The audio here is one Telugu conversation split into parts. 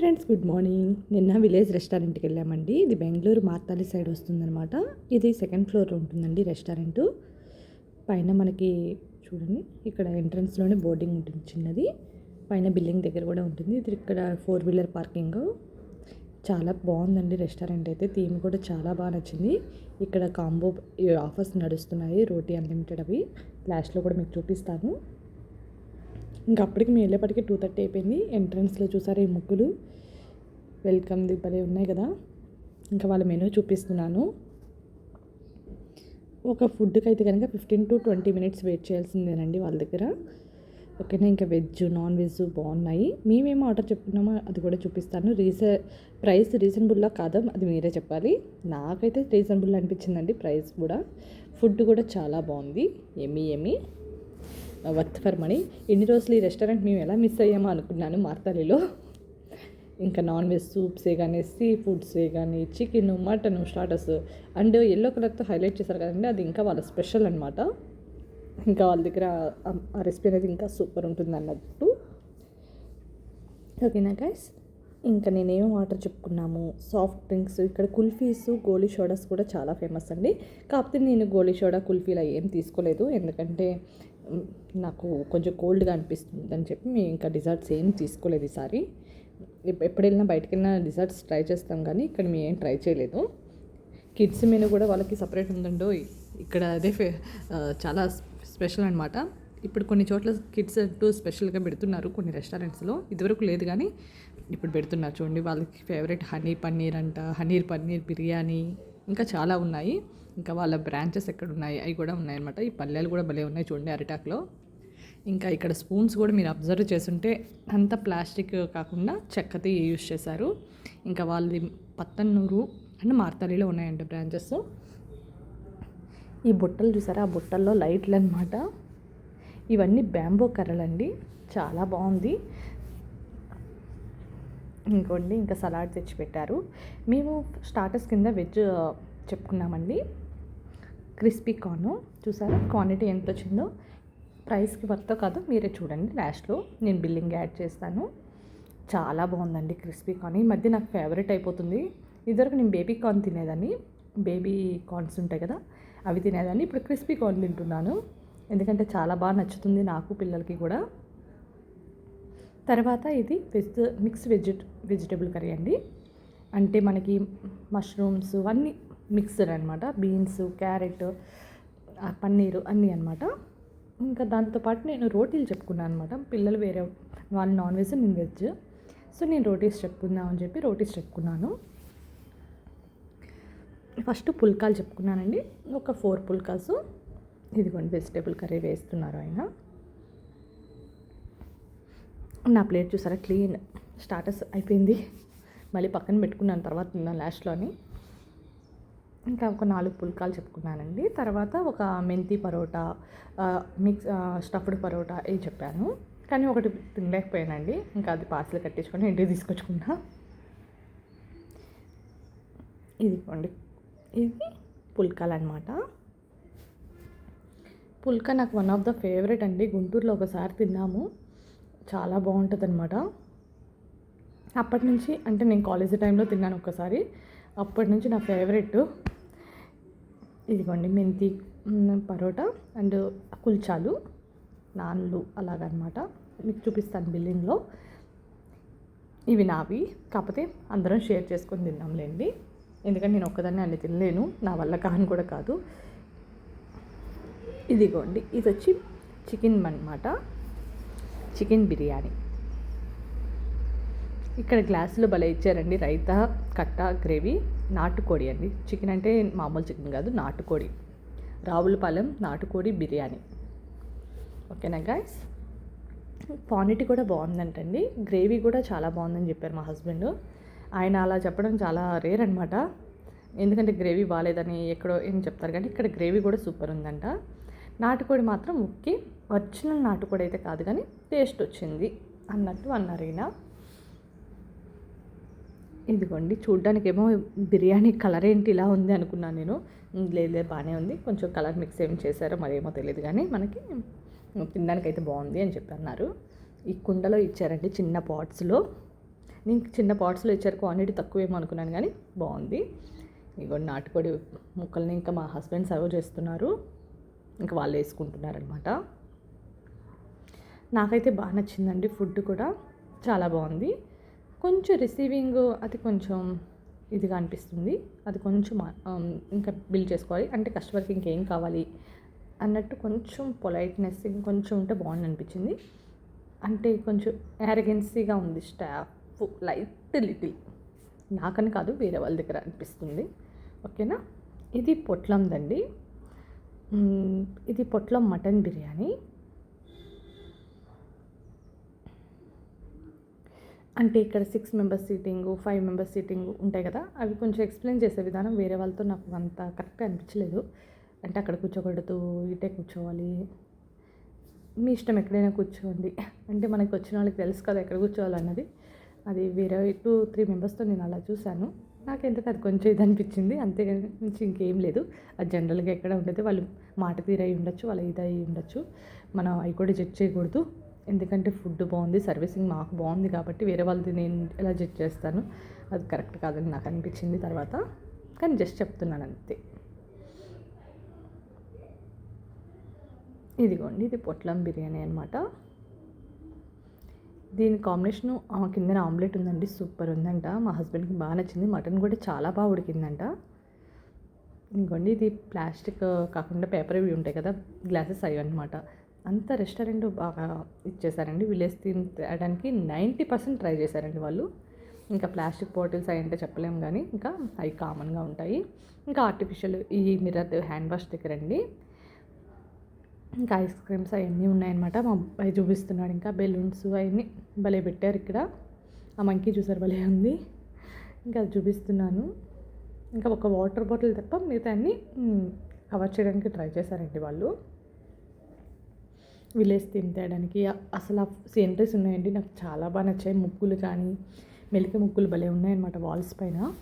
Friends good morning. నిన్న విలేజ్ రెస్టారెంట్కి వెళ్ళామండి. ఇది బెంగళూరు మార్తాలి సైడ్ వస్తుందన్నమాట. ఇది సెకండ్ ఫ్లోర్ ఉంటుందండి రెస్టారెంట్. పైన మనకి చూడండి ఇక్కడ ఎంట్రన్స్లోనే బోర్డింగ్ ఉంటుంది చిన్నది. పైన బిల్డింగ్ దగ్గర కూడా ఉంటుంది. ఇది ఇక్కడ ఫోర్ వీలర్ పార్కింగ్. చాలా బాగుందండి రెస్టారెంట్ అయితే. థీమ్ కూడా చాలా బాగా నచ్చింది. ఇక్కడ కాంబో ఆఫర్స్ నడుస్తున్నాయి. రోటీ అన్లిమిటెడ్ అవి. లాస్ట్లో కూడా మీకు చూపిస్తాను. ఇంకా అప్పటికి మేము వెళ్ళేపటికి టూ థర్టీ అయిపోయింది. ఎంట్రన్స్లో చూసారు ఈ ముగ్గులు? వెల్కమ్ ది భలే ఉన్నాయి కదా. ఇంకా వాళ్ళ మెనూ చూపిస్తున్నాను. ఒక ఫుడ్కి అయితే కనుక fifteen to twenty minutes wait చేయాల్సిందేనండి వాళ్ళ దగ్గర. ఓకేనా? ఇంకా వెజ్ నాన్ వెజ్ బాగున్నాయి. మేమేమో ఆర్డర్ చెప్పుకున్నామో అది కూడా చూపిస్తాను. రీసే ప్రైస్ రీజనబుల్లా కాదా? అది మీరే చెప్పాలి. నాకైతే రీజనబుల్ అనిపించిందండి ప్రైస్ కూడా. ఫుడ్ కూడా చాలా బాగుంది. ఎమ్మి ఎమ్మి. వర్త్ ఫర్ మనీ ఎన్ని రోజులు ఈ రెస్టారెంట్ మేము ఎలా మిస్ అయ్యామో అనుకున్నాను మార్తాలిలో. ఇంకా నాన్ వెజ్ సూప్సే కానీ సీ ఫుడ్సే కానీ chicken mutton starters and yellow కలర్తో హైలైట్ చేశారు కదండి అది ఇంకా వాళ్ళ స్పెషల్ అనమాట ఇంకా వాళ్ళ దగ్గర ఆ రెసిపీ అనేది ఇంకా సూపర్ ఉంటుంది అన్నట్టు. ఓకేనా గైస్ ఇంకా నేనేం వాటర్ చెప్పుకున్నాము? సాఫ్ట్ డ్రింక్స్ ఇక్కడ కుల్ఫీస్ గోలీ సోడాస్ కూడా చాలా ఫేమస్ అండి. కాకపోతే నేను గోలీ సోడా కుల్ఫీలు ఏం తీసుకోలేదు. ఎందుకంటే నాకు కొంచెం కోల్డ్గా అనిపిస్తుంది అని చెప్పి మేము ఇంకా డిజర్ట్స్ ఏం తీసుకోలేదు ఈసారి. ఎప్పుడు వెళ్ళినా బయటకు వెళ్ళినా డిజర్ట్స్ ట్రై చేస్తాం కానీ ఇక్కడ మేము ఏం ట్రై చేయలేదు. కిడ్స్ మెనూ కూడా వాళ్ళకి సపరేట్ ఉందండో ఇక్కడ అదే చాలా స్పెషల్ అనమాట ఇప్పుడు కొన్ని చోట్ల కిడ్స్ అంటూ స్పెషల్గా పెడుతున్నారు కొన్ని రెస్టారెంట్స్లో. ఇదివరకు లేదు కానీ ఇప్పుడు పెడుతున్నారు. చూడండి వాళ్ళకి ఫేవరెట్ హనీ పన్నీర్ అంట హనీర్ పన్నీర్ బిర్యానీ ఇంకా చాలా ఉన్నాయి. ఇంకా వాళ్ళ బ్రాంచెస్ ఎక్కడ ఉన్నాయి అవి కూడా ఉన్నాయన్నమాట. ఈ పల్లెలు కూడా భలే ఉన్నాయి చూడండి అరిటాక్లో. ఇంకా ఇక్కడ స్పూన్స్ కూడా మీరు అబ్జర్వ్ చేస్తుంటే అంత ప్లాస్టిక్ కాకుండా చెక్కతో యూజ్ చేశారు. ఇంకా వాళ్ళది పత్తన్నూరు అండ్ మార్తాలిలో ఉన్నాయండి బ్రాంచెస్ ఈ బుట్టలు చూసారా? ఆ బుట్టల్లో లైట్లు అనమాట ఇవన్నీ బ్యాంబో కర్రలండి. చాలా బాగుంది. ఇంకోండి ఇంకా సలాడ్ తెచ్చి పెట్టారు. మేము స్టార్టర్స్ కింద వెజ్ చెప్పుకున్నామండి. క్రిస్పీ కార్న్ చూసారా? క్వాంటిటీ ఎంత వచ్చిందో? ప్రైస్కి వర్తో కాదు మీరే చూడండి లాస్ట్లో. నేను బిల్లింగ్ యాడ్ చేస్తాను. చాలా బాగుందండి క్రిస్పీ కార్న్. ఈ మధ్య నాకు ఫేవరెట్ అయిపోతుంది. ఇదివరకు నేను బేబీ కార్న్ తినేదాన్ని. బేబీ కార్న్స్ ఉంటాయి కదా అవి తినేదాన్ని. ఇప్పుడు క్రిస్పీ కార్న్ తింటున్నాను. ఎందుకంటే చాలా బాగా నచ్చుతుంది నాకు పిల్లలకి కూడా. తర్వాత ఇది veg mix veg vegetable curry అండి. అంటే మనకి మష్రూమ్స్ అన్నీ మిక్స్డ్ అనమాట బీన్స్ క్యారెట్ పన్నీరు అన్నీ అనమాట ఇంకా దాంతోపాటు నేను రోటీలు చెప్పుకున్నాను అనమాట పిల్లలు వేరే వాళ్ళు నాన్ వెజ్ నేను వెజ్. సో నేను రోటీస్ చెప్పుకుందాం అని చెప్పి రోటీస్ చెప్పుకున్నాను. ఫస్ట్ పుల్కాలు చెప్పుకున్నానండి. ఒక ఫోర్ పుల్కాస్. ఇదిగోండి వెజిటేబుల్ కర్రీ వేస్తున్నారు ఆయన. నా ప్లేట్ చూసారా క్లీన్ స్టార్టర్స్ అయిపోయింది. మళ్ళీ పక్కన పెట్టుకున్నాను తర్వాత తిన్నాను లాస్ట్లోని. ఇంకా ఒక నాలుగు పుల్కాలు చెప్పుకున్నానండి. తర్వాత ఒక మెంతి పరోటా మిక్స్ స్టఫ్డ్ పరోటా ఇవి చెప్పాను. కానీ ఒకటి తినలేకపోయానండి. ఇంకా అది పార్సల్ కట్టించుకొని ఇంటికి తీసుకొచ్చుకున్నా. ఇదిగోండి. ఇది పుల్కాలు అనమాట పుల్కా నాకు వన్ ఆఫ్ ద ఫేవరెట్ అండి. గుంటూరులో ఒకసారి తిన్నాము. చాలా బాగుంటుంది అనమాట అప్పటి నుంచి అంటే నేను కాలేజీ టైంలో తిన్నాను ఒకసారి అప్పటి నుంచి నా ఫేవరెట్ ఇదిగోండి మెంతి పరోటా అండ్ కుల్చాలు నాన్లు అలాగనమాట. మీకు చూపిస్తాను బిల్లింగ్లో. ఇవి నావి. కాకపోతే అందరం షేర్ చేసుకొని తిన్నాంలేండి. ఎందుకంటే నేను ఒక్కదాన్ని అన్ని తినలేను. నా వల్ల కాని కూడా కాదు. ఇదిగోండి ఇది వచ్చి చికెన్ అనమాట చికెన్ బిర్యానీ. ఇక్కడ గ్లాసులో భలే ఇచ్చారండి. రైతా కట్ట గ్రేవీ నాటుకోడి అండి. చికెన్ అంటే మామూలు చికెన్ కాదు నాటుకోడి. రావులపాలెం నాటుకోడి బిర్యానీ. ఓకేనా గాయస్? క్వాంటిటీ కూడా బాగుందంటండి. గ్రేవీ కూడా చాలా బాగుందని చెప్పారు మా హస్బెండ్. ఆయన అలా చెప్పడం చాలా రేర్ అనమాట ఎందుకంటే గ్రేవీ బాగాలేదని ఎక్కడో ఏం చెప్తారు కానీ ఇక్కడ గ్రేవీ కూడా సూపర్ ఉందంట. నాటుకోడి మాత్రం ఉక్కి ఒరిజినల్ నాటుకోడి అయితే కాదు కానీ టేస్ట్ వచ్చింది అన్నట్టు అన్నారు ఈయన. ఇదిగోండి చూడ్డానికేమో బిర్యానీ కలర్ ఏంటి ఇలా ఉంది అనుకున్నాను నేను. లేదు లేదు బాగానే ఉంది. కొంచెం కలర్ మిక్స్ ఏం చేశారో మరేమో తెలియదు కానీ మనకి తినడానికి అయితే బాగుంది అని చెప్పి అన్నారు. ఈ కుండలో ఇచ్చారండి చిన్న పాట్స్లో. నేను చిన్న పాట్స్లో ఇచ్చారు క్వాంటిటీ తక్కువేమో అనుకున్నాను కానీ బాగుంది. ఇగో నాటుకోడి ముక్కల్ని ఇంకా మా హస్బెండ్ సర్వ్ చేస్తున్నారు. ఇంకా వాళ్ళు వేసుకుంటున్నారనమాట నాకైతే బాగా నచ్చిందండి ఫుడ్ కూడా. చాలా బాగుంది. కొంచెం రిసీవింగ్ అది కొంచెం ఇదిగా అనిపిస్తుంది. అది కొంచెం ఇంకా బిల్ చేసుకోవాలి. అంటే కస్టమర్కి ఇంకేం కావాలి అన్నట్టు కొంచెం పొలైట్నెస్ ఇంకొంచెం ఉంటే బాగుంది అనిపించింది. అంటే కొంచెం యారగెన్సీగా ఉంది స్టాఫ్ లైట్ లిటిల్ నాకని కాదు వేరే వాళ్ళ దగ్గర అనిపిస్తుంది. ఓకేనా? ఇది పొట్లందండి. ఇది పొట్లం మటన్ బిర్యానీ. అంటే ఇక్కడ six members seating five members seating ఉంటాయి కదా అవి కొంచెం ఎక్స్ప్లెయిన్ చేసే విధానం వేరే వాళ్ళతో నాకు అంత కరెక్ట్గా అనిపించలేదు. అంటే అక్కడ కూర్చోకూడదు ఇటే కూర్చోవాలి. మీ ఇష్టం ఎక్కడైనా కూర్చోండి. అంటే మనకి వచ్చిన వాళ్ళకి తెలుసు కదా ఎక్కడ కూర్చోవాలన్నది అది వేరే టూ త్రీ మెంబర్స్తో నేను అలా చూశాను. నాకు ఎందుకు అది కొంచెం ఇది అనిపించింది. అంతే నుంచి ఇంకేం లేదు. అది జనరల్గా ఎక్కడ ఉండదు. వాళ్ళు మాట తీరై ఉండొచ్చు వాళ్ళ ఇది అయి ఉండొచ్చు. మనం అవి కూడా జడ్జ్ చేయకూడదు. ఎందుకంటే ఫుడ్ బాగుంది సర్వీసింగ్ మాకు బాగుంది కాబట్టి వేరే వాళ్ళది నేను ఎలా జడ్జ్ చేస్తాను? అది కరెక్ట్ కాదని నాకు అనిపించింది తర్వాత. కానీ జస్ట్ చెప్తున్నాను అంతే. ఇదిగోండి ఇది పొట్లం బిర్యానీ అనమాట దీని కాంబినేషను కిందన ఆమ్లెట్ ఉందండి సూపర్ ఉందంట. మా హస్బెండ్కి బాగా నచ్చింది. మటన్ కూడా చాలా బాగా ఉడికిందంట. ఇంకోండి ఇది ప్లాస్టిక్ కాకుండా పేపర్ ఇవి ఉంటాయి కదా గ్లాసెస్ అవి అనమాట అంత రెస్టారెంట్ బాగా ఇచ్చేసారండి. విలేజ్ థీమ్ తేయడానికి నైంటీ పర్సెంట్ ట్రై చేశారండి వాళ్ళు. ఇంకా ప్లాస్టిక్ బాటిల్స్ అవి అంటే చెప్పలేము కానీ ఇంకా అవి కామన్గా ఉంటాయి. ఇంకా ఆర్టిఫిషియల్ ఈ మిర్రర్ హ్యాండ్ వాష్ దగ్గర అండి. ఇంకా ఐస్ క్రీమ్స్ అవన్నీ ఉన్నాయన్నమాట. మా అబ్బాయి చూపిస్తున్నాడు ఇంకా బెలూన్స్ అవన్నీ. భలే పెట్టారు ఇక్కడ. ఆ మంకీ చూసారు భలే ఉంది. ఇంకా అది చూపిస్తున్నాను. ఇంకా ఒక వాటర్ బాటిల్ తప్ప మిగతా అన్నీ కవర్ చేయడానికి ట్రై చేశారండి వాళ్ళు. విలేజ్ థీమ్ తేయడానికి అసలు ఆ సీనరీస్ ఉన్నాయండి. నాకు చాలా బాగా నచ్చాయి. ముగ్గులు కానీ మెలిక ముగ్గులు భలే ఉన్నాయన్నమాట వాల్స్ పైన.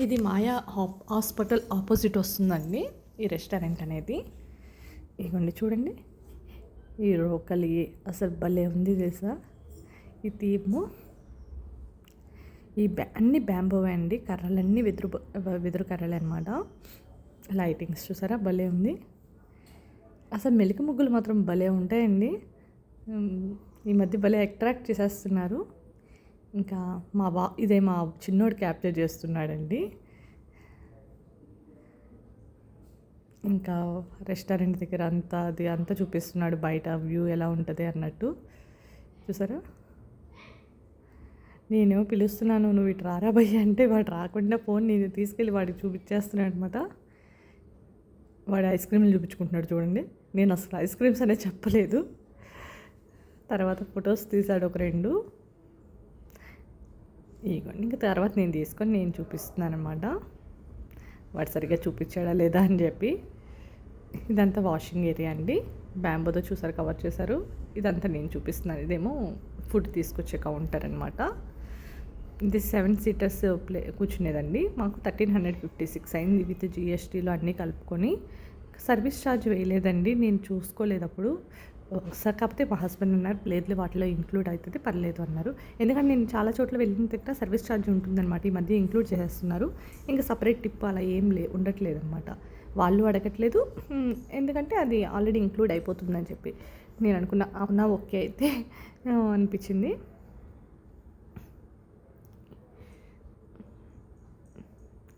ఇది మాయా హాస్పిటల్ ఆపోజిట్ వస్తుందండి. ఈ రెస్టారెంట్ అనేది. ఇవ్వండి చూడండి. ఈ రోకలి అసలు భలే ఉంది తెలుసా? ఈ థీము ఈ బ్యా అన్ని బ్యాంబోవే అండి. కర్రలన్నీ వెదురు వెదురు కర్రలు అనమాట లైటింగ్స్ చూసారా? భలే ఉంది. అసలు మెలిక ముగ్గులు మాత్రం భలే ఉంటాయండి. ఈ మధ్య భలే అట్రాక్ట్ చేసేస్తున్నారు. ఇంకా మా బా ఇదే మా చిన్నోడు క్యాప్చర్ చేస్తున్నాడండి. ఇంకా రెస్టారెంట్ దగ్గర అంతా అది అంతా చూపిస్తున్నాడు బయట వ్యూ ఎలా ఉంటుంది అన్నట్టు. చూసారా? నేను పిలుస్తున్నాను నువ్వు ఇటు రారా భయ్య? అంటే వాడు రాకుండా ఫోన్ నేను తీసుకెళ్ళి వాడికి చూపించేస్తున్నాడు అనమాట వాడు ఐస్ క్రీమ్లు చూపించుకుంటున్నాడు చూడండి. నేను అసలు ఐస్ క్రీమ్స్ అనేది చెప్పలేదు. తర్వాత ఫొటోస్ తీసాడు ఒక రెండు. ఇగోండి ఇంకా తర్వాత నేను తీసుకొని నేను చూపిస్తున్నాను అనమాట వాడు సరిగ్గా చూపించాడా లేదా అని చెప్పి. ఇదంతా వాషింగ్ ఏరియా అండి. బ్యాంబోతో చూసారు కవర్ చేశారు. ఇదంతా నేను చూపిస్తున్నాను. ఇదేమో ఫుడ్ తీసుకొచ్చే కౌంటర్ అనమాట ఇది సెవెన్ సీటర్స్ ప్లే కూర్చునేదండి. మాకు థర్టీన్ హండ్రెడ్ ఫిఫ్టీ సిక్స్ అయింది విత్ జిఎస్టీలో అన్నీ కలుపుకొని. సర్వీస్ ఛార్జ్ వేయలేదండి. నేను చూసుకోలేదు అప్పుడు సార్ కాకపోతే మా హస్బెండ్ ఉన్నారు లేదు వాటిలో ఇంక్లూడ్ అవుతుంది పర్లేదు అన్నారు. ఎందుకంటే నేను చాలా చోట్ల వెళ్ళిన దగ్గర సర్వీస్ ఛార్జ్ ఉంటుందన్నమాట. ఈ మధ్య ఇంక్లూడ్ చేసేస్తున్నారు. ఇంకా సపరేట్ టిప్ అలా ఏం లే ఉండట్లేదు అనమాట వాళ్ళు అడగట్లేదు. ఎందుకంటే అది ఆల్రెడీ ఇంక్లూడ్ అయిపోతుందని చెప్పి నేను అనుకున్నా. అవునా ఓకే అయితే అనిపించింది.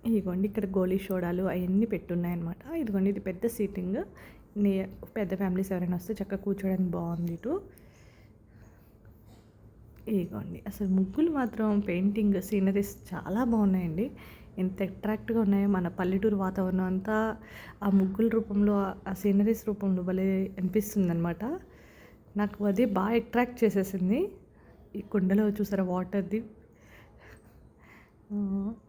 ఇదిగోండి ఇక్కడ గోళీ సోడాలు అవన్నీ పెట్టున్నాయన్నమాట. ఇదిగోండి ఇది పెద్ద సీటింగ్. నే పెద్ద ఫ్యామిలీస్ ఎవరైనా వస్తే చక్కగా కూర్చోడానికి బాగుంది ఇటు. ఇదిగోండి అసలు ముగ్గులు మాత్రం పెయింటింగ్ సీనరీస్ చాలా బాగున్నాయండి. ఎంత అట్రాక్ట్గా ఉన్నాయో మన పల్లెటూరు వాతావరణం అంతా. ఆ ముగ్గుల రూపంలో ఆ సీనరీస్ రూపంలో భలే అనిపిస్తుంది అనమాట నాకు అది బాగా అట్రాక్ట్ చేసేసింది. ఈ కుండలో చూసారా వాటర్ది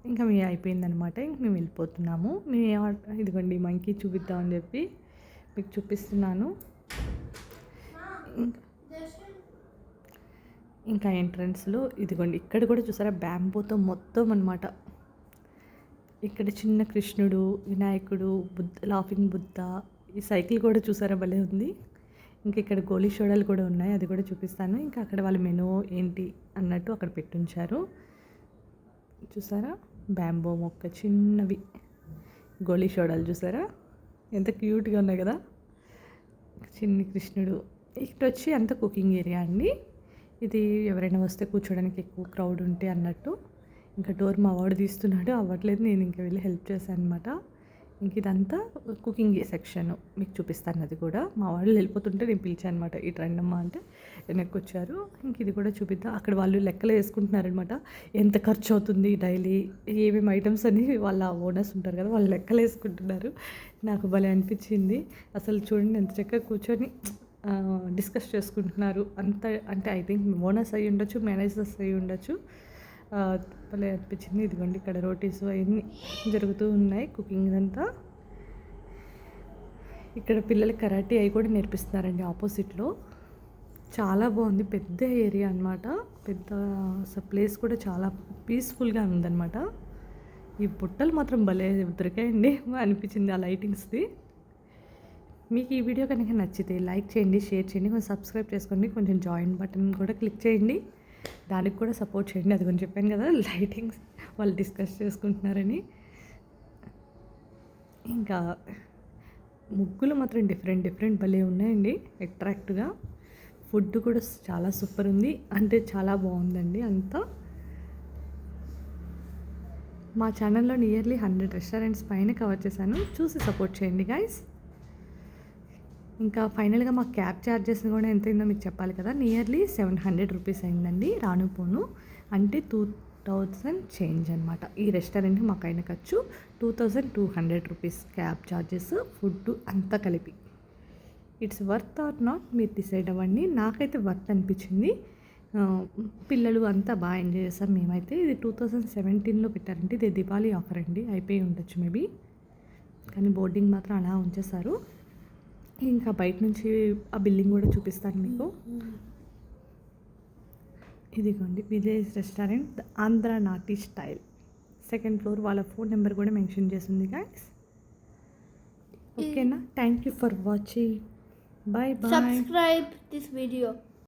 ఇంకా మీ అయిపోయిందనమాట ఇంక మేము వెళ్ళిపోతున్నాము. మీ ఇదిగోండి మంకీ చూపిద్దామని చెప్పి మీకు చూపిస్తున్నాను. ఇంకా ఇంకా ఎంట్రన్స్లో ఇదిగోండి ఇక్కడ కూడా చూసారా బ్యాంబూతో మొత్తం అనమాట ఇక్కడ చిన్న కృష్ణుడు వినాయకుడు బుద్ధ లాఫింగ్ బుద్ధ ఈ సైకిల్ కూడా చూసారా భలే ఉంది. ఇంకా ఇక్కడ గోలీ సోడాలు కూడా ఉన్నాయి అది కూడా చూపిస్తాను. ఇంకా అక్కడ వాళ్ళ మెనూ ఏంటి అన్నట్టు అక్కడ పెట్టుంచారు. చూసారా? బ్యాంబో మొక్క చిన్నవి. గోళీ సోడాలు చూసారా? ఎంత క్యూట్గా ఉన్నాయి కదా? చిన్ని కృష్ణుడు. ఇక్కడ వచ్చి అంత కుకింగ్ ఏరియా అండి. ఇది ఎవరైనా వస్తే కూర్చోడానికి ఎక్కువ క్రౌడ్ ఉంటే అన్నట్టు. ఇంకా డోర్ మా వాడు తీస్తున్నాడు. అవ్వట్లేదు నేను ఇంకా వెళ్ళి హెల్ప్ చేశాను అనమాట ఇంక ఇదంతా కుకింగ్ సెక్షన్ మీకు చూపిస్తాను అది కూడా. మా వాళ్ళు వెళ్ళిపోతుంటే నేను పిలిచాను అనమాట ట్రెండ్ అమ్మ అంటే. వెనక్కి వచ్చారు ఇంక ఇది కూడా చూపిద్దాం. అక్కడ వాళ్ళు లెక్కలు వేసుకుంటున్నారనమాట ఎంత ఖర్చు అవుతుంది డైలీ? ఏమేమి ఐటమ్స్ అని వాళ్ళ ఓనర్స్ ఉంటారు కదా వాళ్ళు లెక్కలు వేసుకుంటున్నారు. నాకు భలే అనిపించింది. అసలు చూడండి ఎంత చక్కగా కూర్చొని డిస్కస్ చేసుకుంటున్నారు. అంత అంటే ఐ థింక్ ఓనర్స్ అయి ఉండొచ్చు మేనేజర్స్ అయి ఉండొచ్చు భలే అనిపించింది. ఇదిగోండి ఇక్కడ రోటీస్ అవన్నీ జరుగుతూ ఉన్నాయి కుకింగ్ అంతా ఇక్కడ పిల్లలు కరాటే అవి కూడా నేర్పిస్తున్నారండి ఆపోజిట్లో. చాలా బాగుంది పెద్ద ఏరియా అన్నమాట. పెద్ద ప్లేస్ కూడా చాలా పీస్ఫుల్గా ఉందన్నమాట. ఈ బుట్టలు మాత్రం భలే దొరికాయండి అనిపించింది ఆ లైటింగ్స్ది. మీకు ఈ వీడియో కనుక నచ్చితే లైక్ చేయండి షేర్ చేయండి కొంచెం సబ్స్క్రైబ్ చేసుకోండి కొంచెం జాయిన్ బటన్ కూడా క్లిక్ చేయండి. దానికి కూడా సపోర్ట్ చేయండి. అది కొంచెం చెప్పాను కదా లైటింగ్స్ వాళ్ళు డిస్కస్ చేసుకుంటున్నారని. ఇంకా ముగ్గులు మాత్రం డిఫరెంట్ డిఫరెంట్ భలే ఉన్నాయండి అట్రాక్ట్గా ఫుడ్ కూడా చాలా సూపర్ ఉంది. అంటే చాలా బాగుందండి అంతా. మా ఛానల్లో నియర్లీ హండ్రెడ్ రెస్టారెంట్స్ పైన కవర్ చేశాను. చూసి సపోర్ట్ చేయండి గైస్ ఇంకా ఫైనల్గా మా క్యాబ్ ఛార్జెస్ కూడా ఎంత అయిందో మీకు చెప్పాలి కదా. నియర్లీ సెవెన్ హండ్రెడ్ రూపీస్ అయిందండి రాను పోను అంటే టూ థౌజండ్ చేంజ్ అనమాట ఈ రెస్టారెంట్ మాకు ఖర్చు two thousand two hundred rupees cab charges food అంతా కలిపి. ఇట్స్ వర్త్ ఆర్ నాట్ మీరు డిసైడ్ అవ్వండి. నాకైతే వర్త్ అనిపించింది. పిల్లలు అంతా బాగా ఎంజాయ్ చేస్తాం మేమైతే. ఇది టూ థౌజండ్ సెవెంటీన్లో పెట్టారంటే ఇది దివాళీ ఆఫర్ అండి. అయిపోయి ఉండొచ్చు మేబీ. కానీ బోర్డింగ్ మాత్రం అలా ఉంచేశారు. ఇంకా బయట నుంచి ఆ బిల్డింగ్ కూడా చూపిస్తాను మీకు. ఇదిగోండి విలేజ్ రెస్టారెంట్ ఆంధ్ర నాటి స్టైల్. సెకండ్ ఫ్లోర్ వాళ్ళ ఫోన్ నెంబర్ కూడా మెన్షన్ చేసింది గాయస్ ఓకేనా? Thank you for watching. Bye bye Subscribe this video.